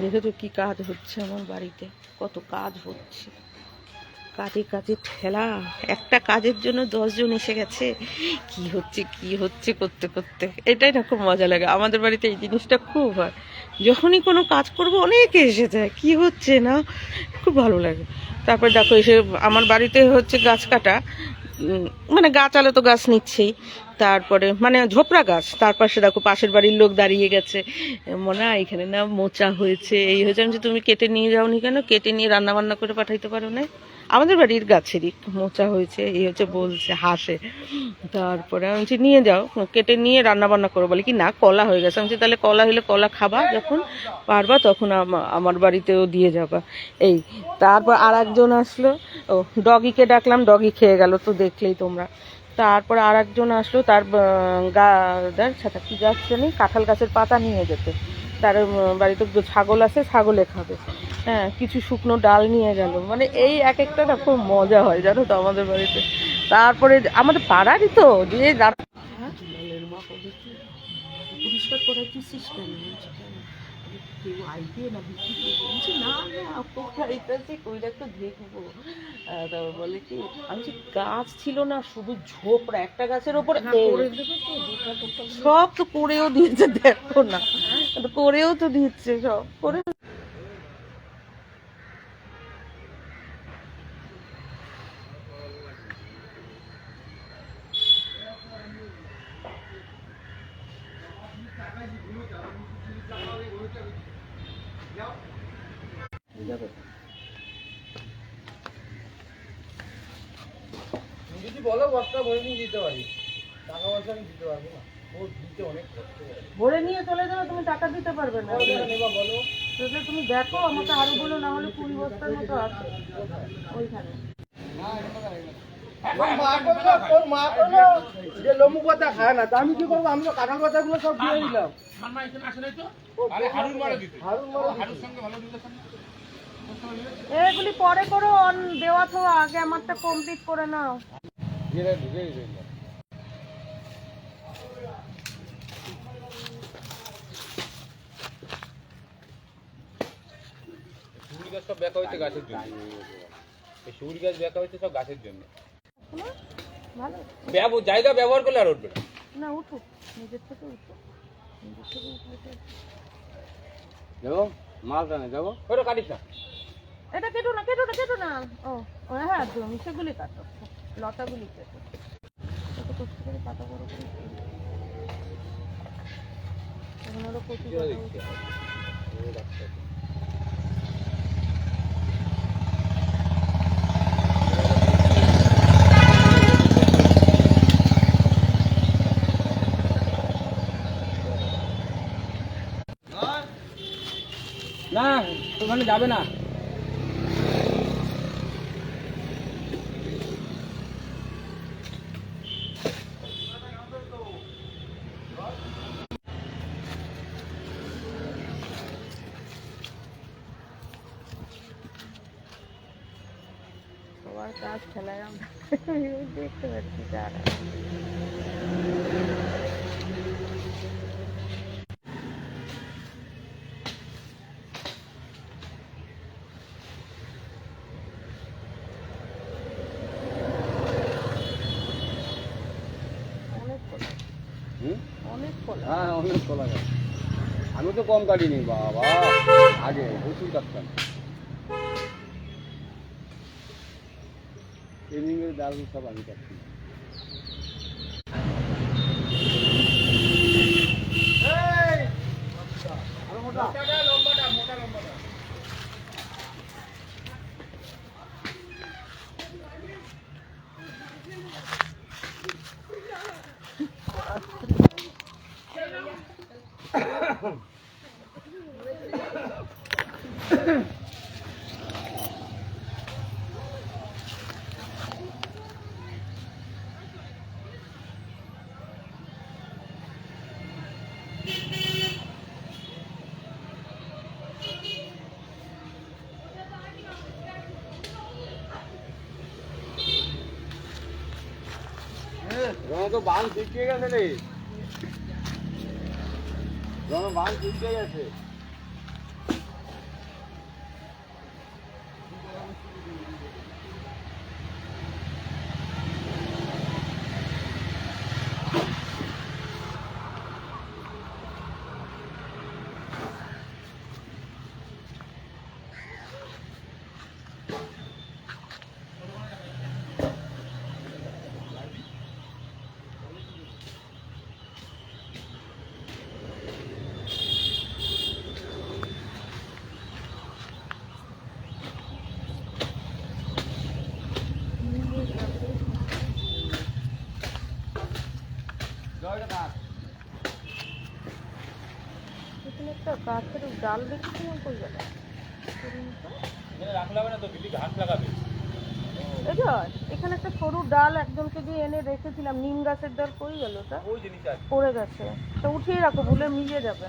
দেখেছ কি কাজ হচ্ছে আমার বাড়িতে? কত কাজ হচ্ছে। কাজে কাজে ঠেলা। একটা কাজের জন্য দশজন এসে গেছে। কি হচ্ছে কি হচ্ছে করতে করতে। এটাই না খুব মজা লাগে। আমাদের বাড়িতে এই জিনিসটা খুব হয়। যখনই কোনো কাজ করব, অনেকে এসে যায়। কি হচ্ছে না? খুব ভালো লাগে। তারপর দেখো এসে আমার বাড়িতে হচ্ছে গাছ কাটা। মানে গাছ আলে তো গাছ নিচ্ছেই। তারপরে মানে ঝোপড়া গাছ তার পাশে দেখো পাশের বাড়ির লোক দাঁড়িয়ে গেছে। মনে হয় এখানে না মোচা হয়েছে। এই হয়েছে বলছি, তুমি কেটে নিয়ে যাওনি কেন? কেটে নিয়ে রান্না বান্না করে পাঠাইতে পারো না আমাদের বাড়ির গাছেরই মোচা হয়েছে এই হচ্ছে বলছে হাসে তারপরে আমি বলছি নিয়ে যাও কেটে নিয়ে রান্না বান্না করো। বলে কি না কলা হয়ে গেছে। আমি বলছি, তাহলে কলা হলে কলা খাবা যখন পারবা তখন আমার বাড়িতেও দিয়ে যাবা। এই তারপর আর একজন আসলো। ও ডগিকে ডাকলাম ডগি খেয়ে গেল তো দেখলেই তোমরা। তারপর আর একজন আসলো তার আহ, গা তার ছাতা কি গাছ জানি কাঁঠাল গাছের পাতা নিয়ে যেতে। তার বাড়িতে ছাগল আছে ছাগলে খাবে। হ্যাঁ কিছু শুকনো ডাল নিয়ে গেল। মানে এই এক একটা না খুব মজা হয় জানো তো আমাদের বাড়িতে। তারপরে আমাদের পাড়ারই তো যে পরিষ্কার করাইতেছিস কেন বলছি, কেন? কেউ আইবে না বিক্রি করবে? বলছি, না না করাইতেছে কইরা একটু দেখব। তারপর বলে কি আমি যে গাছ ছিল না শুধু ঝোপড়া একটা গাছের ওপর সব তো করেও দিয়েছে দেখো না করেও তো দিচ্ছে সব করে যদি বলো বস্তা ভরে নিয়ে দিতে পারি। টাকা পয়সা আমি দিতে পারব না। ভরে নিয়ে চলে যাবে তুমি টাকা দিতে পারবে না। তুমি দেখো আমাকে আরও বলো না হলে কুড়ি বস্তার মতো আছে। ওইখানে। যে না তা আমি কি করব আমি তো কাঁঠাল সব দিয়ে দিলাম এগুলি পরে করো দেওয়া তো আগে আমারটা কমপ্লিট করে নাও। সব ব্যাকা হয়েছে গাছের জন্য। গাছ ব্যাকা হয়েছে সব গাছের জন্য। ভালো? জায়গা ব্যবহার করলে আর উঠবে না। না উঠুক। নিজের থেকে উঠুক। নিজের থেকে উঠলে দেবো মালটা নেই দেবো ওটা কাটিস না। এটা কেটো না কেটো না কেটো না। ও ও হ্যাঁ তুমি সেগুলি কাটো। লতাগুলি কেটো। কত কষ্ট করে পাতা বড় করে এখন ওরা কচি না ওখানে যাবে না সবার কাজ ফেলায় আমরা দেখতে পাচ্ছি যারা অনেক কলা হুম অনেক কলা হ্যাঁ অনেক কলা গাছ। আমি তো কম কাটিনি, বাবা। আগে প্রচুর কাটতাম। ট্রেনিংয়ের দাল সব আমি কাটছি। তো বাল শুকিয়ে গেছে রে। রঙ বাল শুকিয়ে গেছে ডাল দেখছিলাম কই গেল এখানে একটা সরু ডাল একজনকে দিয়ে এনে রেখেছিলাম নিম গাছের ডাল কই গেল ওটা? পড়ে গেছে। তো উঠিয়ে রাখো ভুলে মিলিয়ে যাবে।